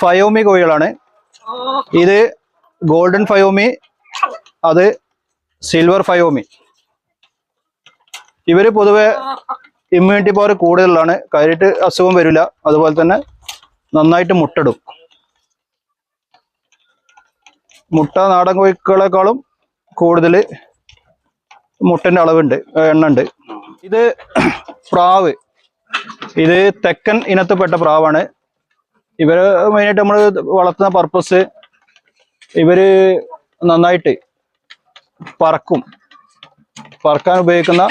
Fayoumi കോഴികളാണ് ഇത് golden Fayoumi അത് സിൽവർ ഫയോമി. ഇവർ പൊതുവെ ഇമ്മ്യൂണിറ്റി പവർ കൂടുതലാണ് കാര്യമായിട്ട് അസുഖം വരില്ല. അതുപോലെ തന്നെ നന്നായിട്ട് മുട്ടടും. മുട്ട നാടൻ കോഴികളെക്കാളും കൂടുതൽ മുട്ടന്റെ അളവുണ്ട് എണ്ണുണ്ട്. ഇത് പ്രാവ്. ഇത് തെക്കൻ ഇനത്തിൽപ്പെട്ട പ്രാവാണ്. ഇവർ മെയിനായിട്ട് നമ്മൾ വളർത്തുന്ന പർപ്പസ് ഇവർ നന്നായിട്ട് പറക്കും. പറക്കാൻ ഉപയോഗിക്കുന്ന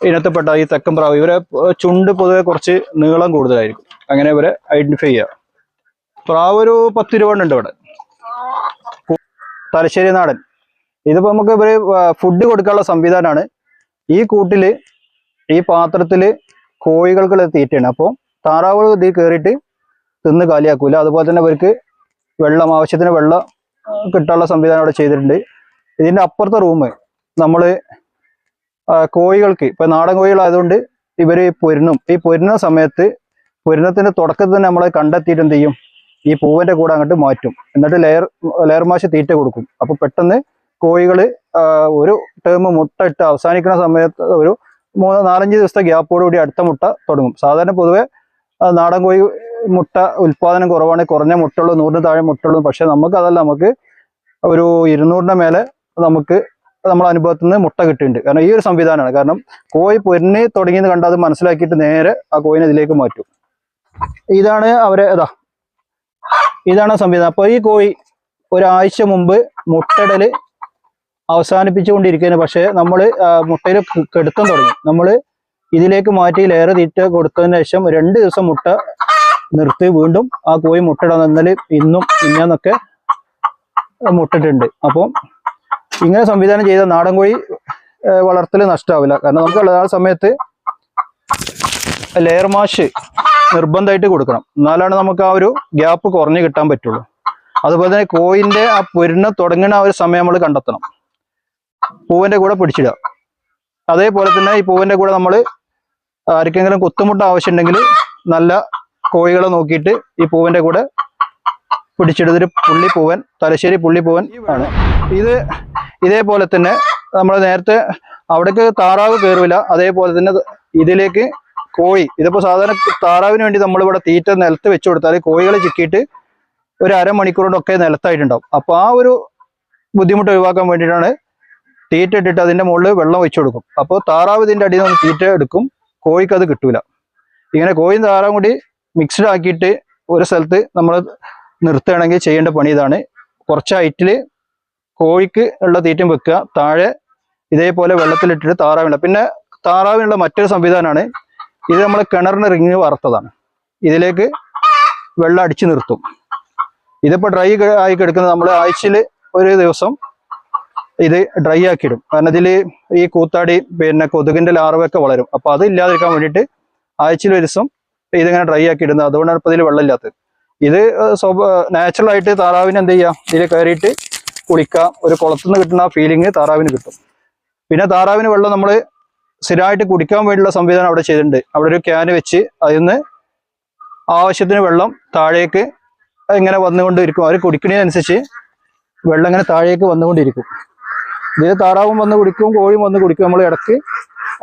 ഇനത്തിൽപ്പെട്ട ഈ തെക്കൻ പ്രാവ് ഇവരെ ചുണ്ട് പൊതുവെ കുറച്ച് നീളം കൂടുതലായിരിക്കും. അങ്ങനെ ഇവരെ ഐഡന്റിഫൈ ചെയ്യുക പ്രാവ് ഒരു പത്ത് രൂപ ഉണ്ട് ഇവിടെ. തലശ്ശേരി നാടൻ. ഇതിപ്പോ നമുക്ക് ഇവർ ഫുഡ് കൊടുക്കാനുള്ള സംവിധാനമാണ് ഈ കൂട്ടിൽ ഈ പാത്രത്തിൽ കോഴികൾക്കുള്ള തീറ്റയാണ്. അപ്പോൾ താറാവുകൾ ഇതിൽ കയറിയിട്ട് തിന്ന് കാലിയാക്കൂല. അതുപോലെ തന്നെ അവർക്ക് വെള്ളം ആവശ്യത്തിന് വെള്ളം കിട്ടാനുള്ള സംവിധാനം അവിടെ ചെയ്തിട്ടുണ്ട്. ഇതിന്റെ അപ്പുറത്തെ റൂം നമ്മൾ കോഴികൾക്ക് ഇപ്പം നാടൻ കോഴികളായതുകൊണ്ട് ഇവർ പൊരുന്നും. ഈ പൊരുന്ന സമയത്ത് പൊരുന്നത്തിന്റെ തുടക്കത്തിൽ തന്നെ നമ്മൾ കണ്ടെത്തിയിട്ട് എന്ത് ചെയ്യും? ഈ പൂവിന്റെ കൂടെ അങ്ങോട്ട് മാറ്റും. എന്നിട്ട് ലെയർ ലെയർ മാഷ് തീറ്റ കൊടുക്കും. അപ്പോൾ പെട്ടെന്ന് കോഴികൾ ഒരു ടേം മുട്ട ഇട്ട് അവസാനിക്കുന്ന സമയത്ത് ഒരു മൂന്ന് നാലഞ്ച് ദിവസത്തെ ഗ്യാപ്പോടുകൂടി അടുത്ത മുട്ട തുടങ്ങും. സാധാരണ പൊതുവെ നാടൻ കോഴി മുട്ട ഉൽപാദനം കുറവാണ് കുറഞ്ഞ മുട്ടുള്ളൂ നൂറിന് താഴെ മുട്ടുള്ളൂ പക്ഷെ നമുക്ക് അതല്ല നമുക്ക് ഒരു ഇരുന്നൂറിന്റെ മേലെ നമുക്ക് നമ്മുടെ അനുഭവത്തിൽ നിന്ന് മുട്ട കിട്ടിയിട്ടുണ്ട്. കാരണം ഈ ഒരു സംവിധാനമാണ്. കാരണം കോഴി പൊരിഞ്ഞ് തുടങ്ങിയെന്ന് കണ്ടാൽ അത് മനസ്സിലാക്കിയിട്ട് നേരെ ആ കോഴിനെ ഇതിലേക്ക് മാറ്റും. ഇതാണ് അവരെ ഇതാ. ഇതാണ് സംവിധാനം. അപ്പോൾ ഈ കോഴി ഒരാഴ്ച മുമ്പ് മുട്ടയിടൽ അവസാനിപ്പിച്ചുകൊണ്ടിരിക്കുകയാണ്. പക്ഷേ നമ്മൾ മുട്ടയിൽ കെടുത്തം തുടങ്ങി. നമ്മൾ ഇതിലേക്ക് മാറ്റി ലെയർ തീറ്റ കൊടുത്തതിന് ശേഷം രണ്ട് ദിവസം മുട്ട നിർത്തി വീണ്ടും ആ കോഴി മുട്ടയിടാൻ ഇന്നലെ ഇന്നും ഇന്നൊക്കെ മുട്ടിട്ടുണ്ട്. അപ്പം ഇങ്ങനെ സംവിധാനം ചെയ്ത നാടൻ കോഴി വളർത്തൽ നഷ്ടാവില്ല. കാരണം നമുക്ക് ആ സമയത്ത് ലെയർ മാഷ് നിർബന്ധമായിട്ട് കൊടുക്കണം. എന്നാലാണ് നമുക്ക് ആ ഒരു ഗ്യാപ്പ് കുറഞ്ഞു കിട്ടാൻ പറ്റുള്ളൂ. അതുപോലെ തന്നെ കോയിന്റെ ആ പൊരുന്ന തുടങ്ങുന്ന ആ ഒരു സമയം നമ്മൾ കണ്ടെത്തണം. പൂവിന്റെ കൂടെ പിടിച്ചിടുക. അതേപോലെ തന്നെ ഈ പൂവിന്റെ കൂടെ നമ്മൾ ആർക്കെങ്കിലും കുത്തുമുട്ട ആവശ്യമുണ്ടെങ്കിൽ നല്ല കോഴികളെ നോക്കിയിട്ട് ഈ പൂവിന്റെ കൂടെ പിടിച്ചെടുത്തൊരു പുള്ളിപ്പൂവൻ തലശ്ശേരി പുള്ളിപ്പൂവൻ ആണ്. ഇത് ഇതേപോലെ തന്നെ നമ്മൾ നേരത്തെ അവിടേക്ക് താറാവ് കയറില്ല അതേപോലെ തന്നെ ഇതിലേക്ക് കോഴി ഇതിപ്പോ സാധാരണ താറാവിന് വേണ്ടി നമ്മളിവിടെ തീറ്റ നിലത്ത് വെച്ചു കൊടുത്താൽ കോഴികളെ ചിക്കിയിട്ട് ഒരു അരമണിക്കൂർ കൊണ്ടൊക്കെ നിലത്തായിട്ടുണ്ടാവും. അപ്പോൾ ആ ഒരു ബുദ്ധിമുട്ട് ഒഴിവാക്കാൻ വേണ്ടിയിട്ടാണ് തീറ്റ ഇട്ടിട്ട് അതിന്റെ മുകളിൽ വെള്ളം വെച്ചു കൊടുക്കും. അപ്പോൾ താറാവ് ഇതിന്റെ അടിയിൽ നിന്ന് തീറ്റ എടുക്കും കോഴിക്ക് അത് കിട്ടൂല. ഇങ്ങനെ കോഴിയും താറാവും കൂടി മിക്സ്ഡ് ആക്കിയിട്ട് ഒരു സ്ഥലത്ത് നമ്മൾ നിർത്തുകയാണെങ്കിൽ ചെയ്യേണ്ട പണി ഇതാണ്. കുറച്ച് ഹൈറ്റിൽ കോഴിക്ക് ഉള്ള തീറ്റയും വെക്കുക. താഴെ ഇതേപോലെ വെള്ളത്തിലിട്ടിട്ട് താറാവിനുള്ള പിന്നെ താറാവിനുള്ള മറ്റൊരു സംവിധാനമാണ്. ഇത് നമ്മൾ കിണറിന് റിങ് വറുത്തതാണ്. ഇതിലേക്ക് വെള്ളം അടിച്ചു നിർത്തും. ഇതിപ്പോൾ ഡ്രൈ ആയി കിടക്കുന്നത് നമ്മൾ ആഴ്ചയിൽ ഒരു ദിവസം ഇത് ഡ്രൈ ആക്കിയിടും കാരണം ഇതിൽ ഈ കൂത്താടി പിന്നെ കൊതുകിന്റെ ലാർവൊക്കെ വളരും. അപ്പോൾ അത് ഇല്ലാതിരിക്കാൻ വേണ്ടിയിട്ട് ആഴ്ചയിൽ ഒരു ദിവസം ഇതിങ്ങനെ ഡ്രൈ ആക്കി ഇടുന്നത്. അതുകൊണ്ടാണ് ഇപ്പോൾ ഇതിൽ വെള്ളമില്ലാത്തത്. ഇത് നാച്ചുറൽ ആയിട്ട് താറാവിന് എന്ത് ചെയ്യാം? ഇതിൽ കയറിയിട്ട് കുളിക്കാം. ഒരു കുളത്തുനിന്ന് കിട്ടുന്ന ഫീലിംഗ് താറാവിന് കിട്ടും. പിന്നെ താറാവിന് വെള്ളം നമ്മൾ സ്ഥിരമായിട്ട് കുടിക്കാൻ വേണ്ടിയുള്ള സംവിധാനം അവിടെ ചെയ്തിട്ടുണ്ട്. അവിടെ ഒരു ക്യാൻ വെച്ച് അതിൽ നിന്ന് ആവശ്യത്തിന് വെള്ളം താഴേക്ക് ഇങ്ങനെ വന്നുകൊണ്ടിരിക്കും. അവർ കുടിക്കുന്നതിനനുസരിച്ച് വെള്ളം ഇങ്ങനെ താഴേക്ക് വന്നുകൊണ്ടിരിക്കും. ഇതിൽ താറാവും വന്ന് കുടിക്കും കോഴിയും വന്ന് കുടിക്കും. നമ്മൾ ഇടയ്ക്ക്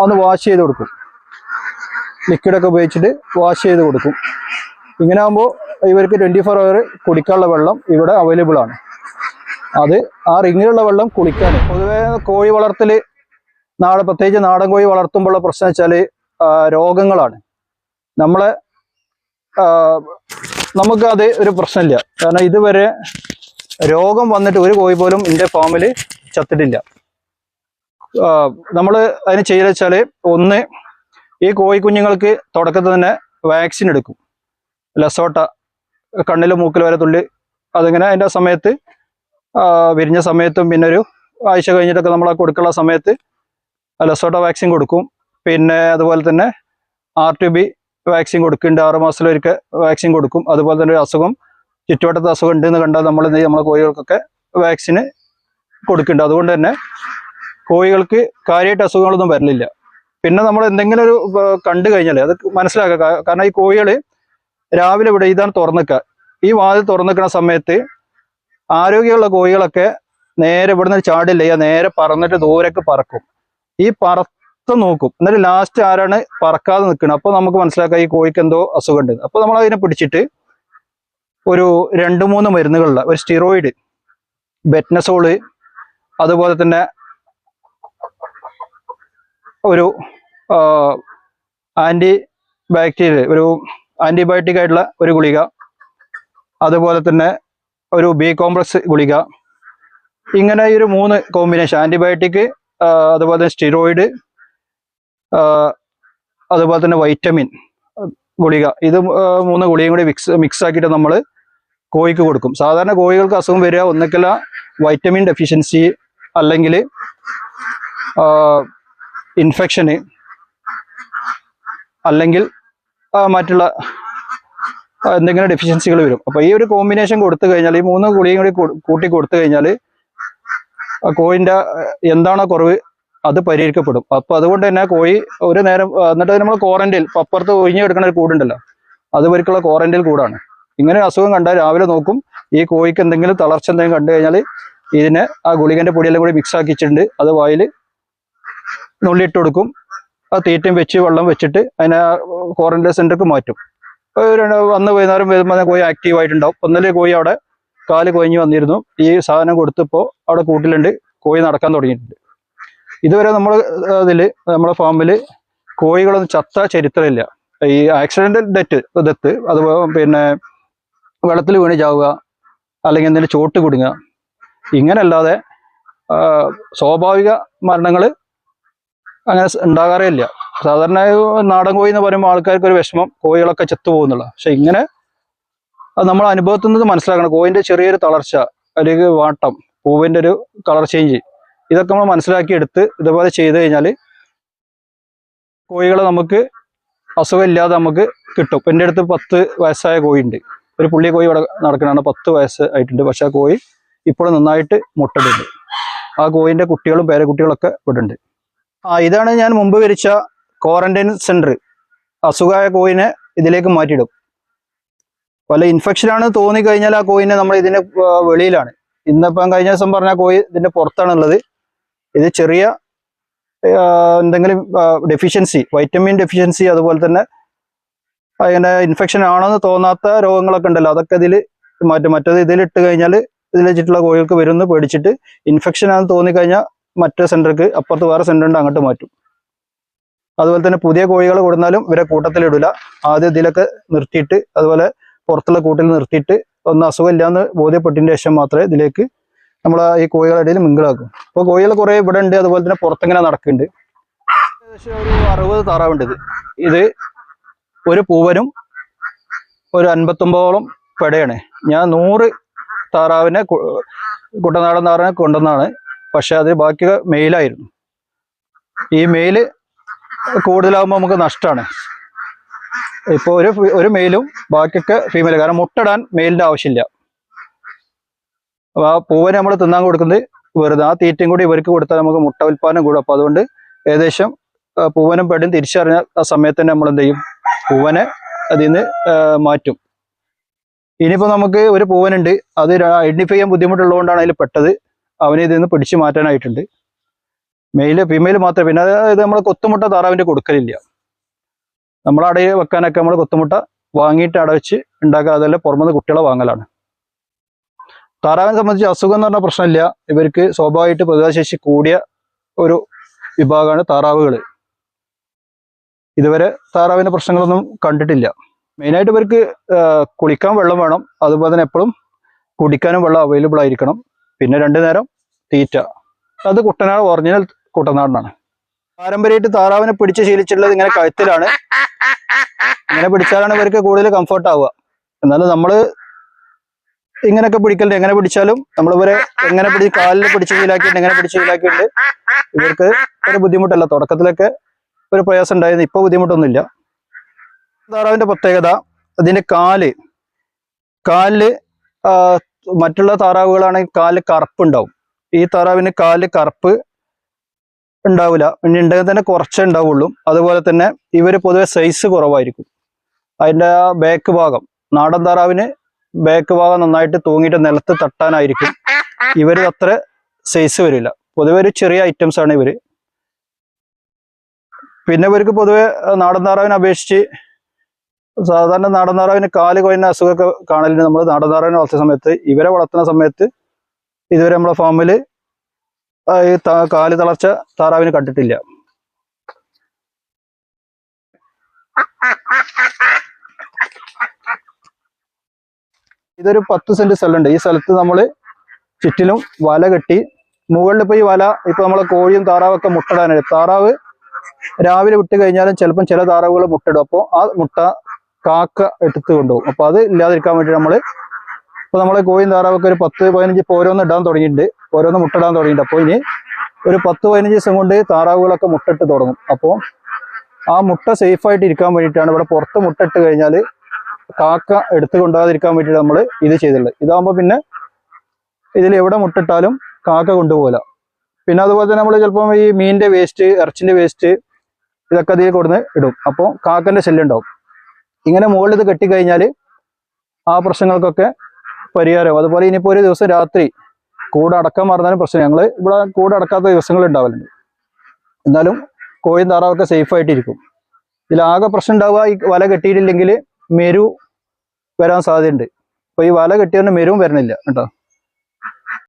ഒന്ന് വാഷ് ചെയ്ത് കൊടുക്കും. ലിക്വിഡൊക്കെ ഉപയോഗിച്ചിട്ട് വാഷ് ചെയ്ത് കൊടുക്കും. ഇങ്ങനെ ആകുമ്പോൾ ഇവർക്ക് ട്വന്റി ഫോർ അവർ കുടിക്കാനുള്ള വെള്ളം ഇവിടെ അവൈലബിൾ ആണ്. അത് ആ റിങ്ങിലുള്ള വെള്ളം കുളിക്കാൻ പൊതുവേ കോഴി വളർത്തൽ നാടൻ പ്രത്യേകിച്ച് നാടൻ കോഴി വളർത്തുമ്പോഴുള്ള പ്രശ്നം വെച്ചാൽ രോഗങ്ങളാണ്. നമ്മളെ നമുക്ക് അത് ഒരു പ്രശ്നമില്ല. കാരണം ഇതുവരെ രോഗം വന്നിട്ട് ഒരു കോഴി പോലും എന്റെ ഫാമിൽ ചത്തിട്ടില്ല. നമ്മൾ അതിന് ചെയ്യുക വെച്ചാൽ ഒന്ന് ഈ കോഴി കുഞ്ഞുങ്ങൾക്ക് തുടക്കത്തിൽ തന്നെ വാക്സിൻ എടുക്കും. ലസോട്ട കണ്ണിലും മൂക്കിലും വരെ തുള്ളി അതിങ്ങനെ അതിന്റെ സമയത്ത് വിരിഞ്ഞ സമയത്തും പിന്നെ ഒരു ആഴ്ച കഴിഞ്ഞിട്ടൊക്കെ നമ്മൾ കൊടുക്കുള്ള സമയത്ത് ലസോട്ട വാക്സിൻ കൊടുക്കും. പിന്നെ അതുപോലെ തന്നെ ആർ ടി ബി വാക്സിൻ കൊടുക്കുന്നുണ്ട്. ആറ് മാസത്തിലൊരിക്കൽ വാക്സിൻ കൊടുക്കും. അതുപോലെ തന്നെ ഒരു അസുഖം ചുറ്റുവട്ടത്തെ അസുഖം ഉണ്ടെന്ന് കണ്ടാൽ നമ്മൾ എന്ത് നമ്മളെ കോഴികൾക്കൊക്കെ വാക്സിന് കൊടുക്കുന്നുണ്ട്. അതുകൊണ്ട് തന്നെ കോഴികൾക്ക് കാര്യമായിട്ട് അസുഖങ്ങളൊന്നും വരലില്ല. പിന്നെ നമ്മൾ എന്തെങ്കിലും ഒരു കണ്ടു കഴിഞ്ഞാൽ അത് മനസ്സിലാക്കുക. കാരണം ഈ കോഴികൾ രാവിലെ ഇവിടെ ഇതാണ് തുറന്നിക്കുക ഈ വാതിൽ തുറന്നിക്കുന്ന സമയത്ത് ആരോഗ്യമുള്ള കോഴികളൊക്കെ നേരെ ഇവിടുന്ന് ചാടില്ല ചെയ്യാ നേരെ പറന്നിട്ട് ദൂരേക്ക് പറക്കും. ഈ പറത്ത് നോക്കും. എന്നിട്ട് ലാസ്റ്റ് ആരാണ് പറക്കാതെ നിൽക്കുന്നത് അപ്പോൾ നമുക്ക് മനസ്സിലാക്കാം ഈ കോഴിക്ക് എന്തോ അസുഖമുണ്ട്. അപ്പോൾ നമ്മൾ അതിനെ പിടിച്ചിട്ട് ഒരു രണ്ട് മൂന്ന് മരുന്നുകളുള്ള ഒരു സ്റ്റിറോയിഡ് ബെറ്റ്നസോൾ അതുപോലെ തന്നെ ഒരു ആന്റി ബാക്ടീരിയ ഒരു ആന്റിബയോട്ടിക് ആയിട്ടുള്ള ഒരു ഗുളിക. അതുപോലെ തന്നെ ഒരു ബി കോംപ്ലക്സ് ഗുളിക. ഇങ്ങനെ ഈ ഒരു മൂന്ന് കോമ്പിനേഷൻ ആന്റിബയോട്ടിക് അതുപോലെ തന്നെ സ്റ്റിറോയിഡ് അതുപോലെ തന്നെ വൈറ്റമിൻ ഗുളിക. ഇത് മൂന്ന് ഗുളികയും കൂടി മിക്സ് മിക്സ് ആക്കിയിട്ട് നമ്മൾ കോഴിക്ക് കൊടുക്കും. സാധാരണ കോഴികൾക്ക് അസുഖം വരിക ഒന്നിക്കല വൈറ്റമിൻ ഡെഫിഷ്യൻസി അല്ലെങ്കിൽ ഇൻഫെക്ഷന് അല്ലെങ്കിൽ മറ്റുള്ള എന്തെങ്കിലും ഡെഫിഷ്യൻസികൾ വരും. അപ്പോൾ ഈ ഒരു കോമ്പിനേഷൻ കൊടുത്തു കഴിഞ്ഞാൽ ഈ മൂന്ന് കുളിയും കൂടി കൂട്ടി കൊടുത്തു കഴിഞ്ഞാൽ കോഴിന്റെ എന്താണോ കുറവ് അത് പരിഹരിക്കപ്പെടും. അപ്പോൾ അതുകൊണ്ട് തന്നെ കോഴി ഒരു നേരം എന്നിട്ട് നമ്മൾ ക്വാറന്റൈൻ അപ്പുറത്ത് ഒഴിഞ്ഞു കിടക്കുന്ന ഒരു കൂടുണ്ടല്ലോ അത് വരിക്കുള്ള ക്വാറന്റൈൻ കൂടാണ്. ഇങ്ങനെ അസുഖം കണ്ടാൽ രാവിലെ നോക്കും ഈ കോഴിക്ക് എന്തെങ്കിലും തളർച്ച എന്തെങ്കിലും കണ്ടു കഴിഞ്ഞാൽ ഇതിനെ ആ ഗുളികന്റെ പൊടിയെല്ലാം കൂടി മിക്സ് ആക്കിച്ചിട്ടുണ്ട് അത് വായിൽ നുള്ളിയിട്ട് കൊടുക്കും ആ തീറ്റയും വെച്ച് വെള്ളം വെച്ചിട്ട് അതിനെ ക്വാറന്റൈൻ സെന്റർക്ക് മാറ്റും. വന്ന് വൈകുന്നേരം വരുമ്പോൾ കോഴി ആക്റ്റീവ് ആയിട്ടുണ്ടാവും. ഒന്നല്ലേ കോഴി അവിടെ കാൽ കൊഴിഞ്ഞ് വന്നിരുന്നു. ഈ സാധനം കൊടുത്തപ്പോൾ അവിടെ കൂട്ടിലുണ്ട്. കോഴി നടക്കാൻ തുടങ്ങിയിട്ടുണ്ട്. ഇതുവരെ നമ്മൾ അതിൽ നമ്മുടെ ഫാമിൽ കോഴികളൊന്നും ചത്ത ചരിത്രമില്ല. ഈ ആക്സിഡന്റൽ ഡെത്ത് ഡെത്ത് അതുപോലെ പിന്നെ വെള്ളത്തിൽ വീണ് ചാവുക അല്ലെങ്കിൽ എന്തെങ്കിലും ചോട്ട് കുടുങ്ങുക ഇങ്ങനല്ലാതെ സ്വാഭാവിക മരണങ്ങൾ അങ്ങനെ ഉണ്ടാകാറേ ഇല്ല സാധാരണ നാടൻ കോഴി എന്ന് പറയുമ്പോൾ ആൾക്കാർക്ക് ഒരു വിഷമം കോഴികളൊക്കെ ചെത്തു പോകുന്നുള്ള. പക്ഷെ ഇങ്ങനെ അത് നമ്മൾ അനുഭവത്തിൽ നിന്ന് മനസ്സിലാക്കണം. കോഴിന്റെ ചെറിയൊരു തളർച്ച അല്ലെങ്കിൽ വാട്ടം പൂവിന്റെ ഒരു കളർ ചേഞ്ച് ഇതൊക്കെ നമ്മൾ മനസ്സിലാക്കി എടുത്ത് ഇതുപോലെ ചെയ്ത് കഴിഞ്ഞാൽ കോഴികളെ നമുക്ക് അസുഖമില്ലാതെ നമുക്ക് കിട്ടും. എന്റെ അടുത്ത് പത്ത് വയസ്സായ കോഴിയുണ്ട്. ഒരു പുള്ളി കോഴി ഇവിടെ നടക്കണതാണ് പത്ത് വയസ്സ് ആയിട്ടുണ്ട്. പക്ഷെ ആ കോഴി ഇപ്പോൾ നന്നായിട്ട് മുട്ടടുണ്ട് ആ കോഴിന്റെ കുട്ടികളും പേരക്കുട്ടികളൊക്കെ ഇവിടെ ഉണ്ട് ആ ഇതാണ് ഞാൻ മുമ്പ് വരിച്ച ക്വാറന്റൈൻ സെന്റർ അസുഖമായ കോയിനെ ഇതിലേക്ക് മാറ്റിയിടും. വല്ല തോന്നി കഴിഞ്ഞാൽ ആ കോയിനെ നമ്മൾ ഇതിന്റെ വെളിയിലാണ്. ഇന്നിപ്പം കഴിഞ്ഞ ദിവസം പറഞ്ഞ കോയി ഇതിന്റെ പുറത്താണുള്ളത്. ഇത് ചെറിയ എന്തെങ്കിലും ഡെഫിഷ്യൻസി വൈറ്റമിൻ ഡെഫിഷ്യൻസി അതുപോലെ തന്നെ അതിന്റെ ഇൻഫെക്ഷൻ ആണെന്ന് തോന്നാത്ത രോഗങ്ങളൊക്കെ ഉണ്ടല്ലോ. അതൊക്കെ ഇതിൽ മാറ്റും. മറ്റേത് ഇതിലിട്ട് കഴിഞ്ഞാൽ ഇതിൽ വെച്ചിട്ടുള്ള കോഴികൾക്ക് വരുമെന്ന് പേടിച്ചിട്ട് ഇൻഫെക്ഷൻ ആണെന്ന് തോന്നിക്കഴിഞ്ഞാൽ മറ്റേ സെന്റർക്ക് അപ്പുറത്ത് വേറെ സെന്റർ ഉണ്ട് അങ്ങോട്ട് മാറ്റും. അതുപോലെ തന്നെ പുതിയ കോഴികൾ കൊടുത്താലും ഇവരെ കൂട്ടത്തിലിടില്ല ആദ്യം ഇതിലൊക്കെ നിർത്തിയിട്ട് അതുപോലെ പുറത്തുള്ള കൂട്ടിൽ നിർത്തിയിട്ട് ഒന്ന് അസുഖമില്ലാന്ന് ബോധ്യപ്പെട്ടതിന് ശേഷം മാത്രമേ ഇതിലേക്ക് നമ്മൾ ഈ കോഴികളുടെ ഇടയിൽ മിങ്കിളാക്കും. അപ്പോൾ കോഴികൾ കുറേ ഇവിടെ ഉണ്ട് അതുപോലെ തന്നെ പുറത്തിങ്ങനെ നടക്കുന്നുണ്ട്. ഏകദേശം ഒരു അറുപത് താറാവുണ്ട് ഇത്. ഇത് ഒരു പൂവനും ഒരു അൻപത്തൊമ്പതോളം പെടയാണ്. ഞാൻ നൂറ് താറാവിനെ കുട്ടനാടൻ താറാവിനെ കൊണ്ടുവന്നാണ്. പക്ഷെ അത് ബാക്കി മെയിലായിരുന്നു ഈ മെയിൽ കൂടുതലാകുമ്പോൾ നമുക്ക് നഷ്ടമാണ് ഇപ്പോൾ ഒരു ഒരു മെയിലും ബാക്കിയൊക്കെ ഫീമെയിൽ കാരണം മുട്ടടാൻ മെയിലിന്റെ ആവശ്യമില്ല. അപ്പോൾ ആ പൂവനെ നമ്മൾ തിന്നാൻ കൊടുക്കുന്നത് വെറുതെ. ആ തീറ്റയും കൂടി ഇവർക്ക് കൊടുത്താൽ നമുക്ക് മുട്ട ഉൽപ്പാദനം കൂടും. അപ്പോൾ അതുകൊണ്ട് ഏകദേശം പൂവനും പെടും തിരിച്ചറിഞ്ഞ ആ സമയത്ത് തന്നെ നമ്മൾ എന്ത് ചെയ്യും? പൂവനെ അതിൽ നിന്ന് മാറ്റും. ഇനിയിപ്പോൾ നമുക്ക് ഒരു പൂവനുണ്ട്. അത് ഐഡന്റിഫൈ ചെയ്യാൻ ബുദ്ധിമുട്ടുള്ളതുകൊണ്ടാണ് അതിൽ പെട്ടത്. അവനെ ഇതിൽ നിന്ന് പിടിച്ചു മാറ്റാനായിട്ടുണ്ട്. മെയിൽ ഫീമെയിൽ മാത്രം പിന്നെ അതായത് നമ്മൾ കൊത്തുമുട്ട താറാവിന്റെ കൊടുക്കലില്ല. നമ്മൾ വെക്കാനൊക്കെ നമ്മൾ കൊത്തുമുട്ട വാങ്ങിയിട്ട് അടവെച്ച് ഉണ്ടാക്കുക അതല്ല പുറമെ കുട്ടികളെ വാങ്ങലാണ്. താറാവിനെ സംബന്ധിച്ച് അസുഖം എന്ന് പറഞ്ഞ പ്രശ്നമില്ല. ഇവർക്ക് സ്വാഭാവികമായിട്ട് പ്രതിരോധശേഷി കൂടിയ ഒരു വിഭാഗമാണ് താറാവുകൾ ഇതുവരെ താറാവിന്റെ പ്രശ്നങ്ങളൊന്നും കണ്ടിട്ടില്ല. മെയിനായിട്ട് ഇവർക്ക് കുളിക്കാൻ വെള്ളം വേണം. അതുപോലെ തന്നെ എപ്പോഴും കുടിക്കാനും വെള്ളം അവൈലബിൾ ആയിരിക്കണം. പിന്നെ രണ്ടു നേരം തീറ്റ. അത് കുട്ടനാട് ഒറിജിനൽ കുട്ടനാടിനാണ്. പാരമ്പര്യമായിട്ട് താറാവിനെ പിടിച്ച് ശീലിച്ചിട്ടുള്ളത് ഇങ്ങനെ കഴുത്തിലാണ്. ഇങ്ങനെ പിടിച്ചാലാണ് ഇവർക്ക് കൂടുതൽ കംഫർട്ട് ആവുക. എന്നാലും നമ്മൾ ഇങ്ങനെയൊക്കെ പിടിക്കലുണ്ട്. എങ്ങനെ പിടിച്ചാലും നമ്മളിവരെ എങ്ങനെ പിടി കാലിൽ പിടിച്ച് ശീലാക്കിയിട്ടുണ്ട് എങ്ങനെ പിടിച്ച് ശീലാക്കിയിട്ടുണ്ട് ഇവർക്ക് ഒരു ബുദ്ധിമുട്ടല്ല. തുടക്കത്തിലൊക്കെ ഒരു പ്രയാസം ഉണ്ടായിരുന്നു. ഇപ്പൊ ബുദ്ധിമുട്ടൊന്നുമില്ല. താറാവിന്റെ പ്രത്യേകത അതിന്റെ കാൽ. കാലിൽ മറ്റുള്ള താറാവുകളാണെങ്കിൽ കാൽ കറുപ്പുണ്ടാവും. ഈ താറാവിന് കാൽ കറുപ്പ് ഉണ്ടാവില്ല. പിന്നെ ഉണ്ടെങ്കിൽ തന്നെ കുറച്ചേ ഉണ്ടാവുള്ളൂ. അതുപോലെ തന്നെ ഇവർ പൊതുവെ സൈസ് കുറവായിരിക്കും. അതിന്റെ ആ ബാക്ക് ഭാഗം നാടൻ താറാവിന് ബാക്ക് ഭാഗം നന്നായിട്ട് തൂങ്ങിയിട്ട് നിലത്ത് തട്ടാനായിരിക്കും. ഇവർ അത്ര സൈസ് വരില്ല. പൊതുവെ ഒരു ചെറിയ ഐറ്റംസ് ആണ് ഇവർ പിന്നെ ഇവർക്ക് പൊതുവെ നാടൻ താറാവിനെ അപേക്ഷിച്ച് സാധാരണ നാടൻ താറാവിന് കാൽ കൊയ്യുന്ന അസുഖമൊക്കെ കാണലിന് നമ്മൾ നാടൻ താറാവിനെ വളർത്തുന്ന സമയത്ത്. ഇവരെ വളർത്തുന്ന സമയത്ത് ഇതുവരെ നമ്മളെ ഫാമിൽ ഈ കാൽ തളർച്ച താറാവിന് കണ്ടിട്ടില്ല. ഇതൊരു പത്ത് സെന്റ് സ്ഥലമുണ്ട്. ഈ സ്ഥലത്ത് നമ്മൾ ചുറ്റിലും വല കെട്ടി മുകളിൽ പോയി വല ഇപ്പൊ നമ്മളെ കോഴിയും താറാവൊക്കെ മുട്ടടാനായിട്ട് താറാവ് രാവിലെ വിട്ട് കഴിഞ്ഞാലും ചിലപ്പം ചില താറാവുകൾ മുട്ടയിടും അപ്പോൾ ആ മുട്ട കാക്ക എടുത്ത് കൊണ്ടുപോകും. അപ്പൊ അത് ഇല്ലാതിരിക്കാൻ വേണ്ടി നമ്മൾ ഇപ്പൊ നമ്മളെ കോഴിയും താറാവൊക്കെ ഒരു പത്ത് പതിനഞ്ച് ഇപ്പൊ ഓരോന്ന് ഇടാൻ തുടങ്ങിയിട്ടുണ്ട്. ഓരോന്ന് മുട്ട ഇടാൻ തുടങ്ങിയിട്ടുണ്ട്. അപ്പോൾ ഇനി ഒരു പത്ത് പതിനഞ്ച് ദിവസം കൊണ്ട് താറാവുകളൊക്കെ മുട്ടയിട്ട് തുടങ്ങും. അപ്പോൾ ആ മുട്ട സേഫ് ആയിട്ട് ഇരിക്കാൻ വേണ്ടിയിട്ടാണ് ഇവിടെ പുറത്ത് മുട്ടിട്ട് കഴിഞ്ഞാൽ കാക്ക എടുത്തു കൊണ്ടുപോകാതിരിക്കാൻ വേണ്ടിയിട്ട് നമ്മൾ ഇത് ചെയ്തിട്ടുള്ളത്. ഇതാകുമ്പോൾ പിന്നെ ഇതിൽ എവിടെ മുട്ടിട്ടാലും കാക്ക കൊണ്ടുപോകില്ല. പിന്നെ അതുപോലെ തന്നെ നമ്മൾ ചിലപ്പം ഈ മീനിന്റെ വേസ്റ്റ് ഇറച്ചിന്റെ വേസ്റ്റ് ഇതൊക്കെ അതിൽ കൊടുന്ന് ഇടും. അപ്പോൾ കാക്കന്റെ ശല്യം ഉണ്ടാവും. ഇങ്ങനെ മുകളിൽ ഇത് കെട്ടിക്കഴിഞ്ഞാൽ ആ പ്രശ്നങ്ങൾക്കൊക്കെ പരിഹാരമാവും അതുപോലെ ഇനിയിപ്പോൾ ഒരു ദിവസം രാത്രി കൂട് അടക്കാൻ മറന്നാലും പ്രശ്നം ഞങ്ങൾ ഇവിടെ കൂട് അടക്കാത്ത ദിവസങ്ങൾ ഉണ്ടാവലുണ്ട്. എന്നാലും കോഴിയും താറാവൊക്കെ സേഫ് ആയിട്ടിരിക്കും. ഇതിലാകെ പ്രശ്നം ഉണ്ടാവുക ഈ വല കെട്ടിയിട്ടില്ലെങ്കിൽ മെരു വരാൻ സാധ്യതയുണ്ട്. അപ്പൊ ഈ വല കെട്ടിയതിന് മെരുവും വരണില്ല കേട്ടോ.